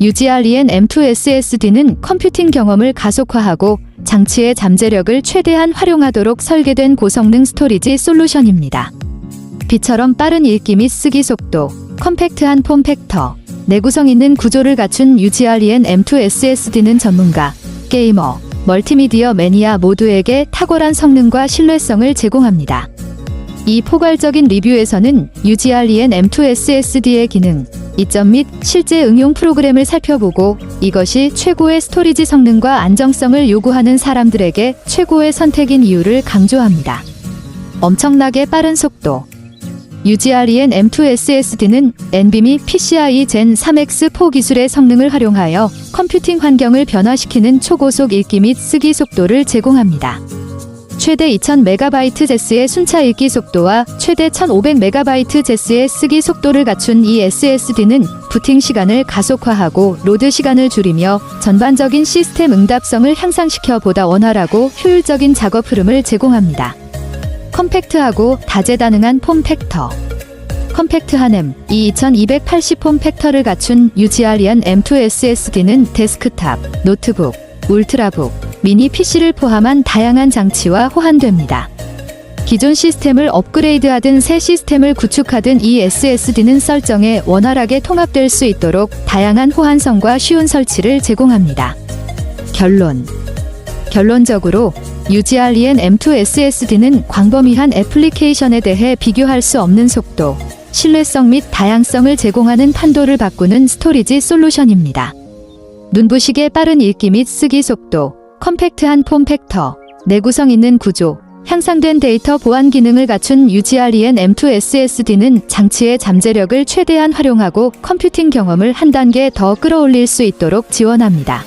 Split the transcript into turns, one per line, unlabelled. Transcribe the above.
UGR-EN M2 SSD는 컴퓨팅 경험을 가속화하고 장치의 잠재력을 최대한 활용하도록 설계된 고성능 스토리지 솔루션입니다. 비처럼 빠른 읽기 및 쓰기 속도, 컴팩트한 폼 팩터, 내구성 있는 구조를 갖춘 UGR-EN M2 SSD는 전문가, 게이머, 멀티미디어 매니아 모두에게 탁월한 성능과 신뢰성을 제공합니다. 이 포괄적인 리뷰에서는 UGR-EN M2 SSD의 기능, 이점 및 실제 응용 프로그램을 살펴보고 이것이 최고의 스토리지 성능과 안정성을 요구하는 사람들에게 최고의 선택인 이유를 강조합니다. 엄청나게 빠른 속도. UGR-EN M2 SSD는 NVMe PCIe Gen 3X4 기술의 성능을 활용하여 컴퓨팅 환경을 변화시키는 초고속 읽기 및 쓰기 속도를 제공합니다. 최대 2000MB 제스의 순차 읽기 속도와 최대 1500MB 제스의 쓰기 속도를 갖춘 이 SSD는 부팅 시간을 가속화하고 로드 시간을 줄이며 전반적인 시스템 응답성을 향상시켜 보다 원활하고 효율적인 작업 흐름을 제공합니다. 컴팩트하고 다재다능한 폼 팩터 컴팩트한 M, 이2280 폼 팩터를 갖춘 UGR-EN M2 SSD는 데스크탑, 노트북, 울트라북, 미니 PC를 포함한 다양한 장치와 호환됩니다. 기존 시스템을 업그레이드하든 새 시스템을 구축하든 이 SSD는 설정에 원활하게 통합될 수 있도록 다양한 호환성과 쉬운 설치를 제공합니다. 결론 결론적으로 UGR-EN M2 SSD는 광범위한 애플리케이션에 대해 비교할 수 없는 속도, 신뢰성 및 다양성을 제공하는 판도를 바꾸는 스토리지 솔루션입니다. 눈부시게 빠른 읽기 및 쓰기 속도, 컴팩트한 폼 팩터, 내구성 있는 구조, 향상된 데이터 보안 기능을 갖춘 UGR-EN M2 SSD는 장치의 잠재력을 최대한 활용하고 컴퓨팅 경험을 한 단계 더 끌어올릴 수 있도록 지원합니다.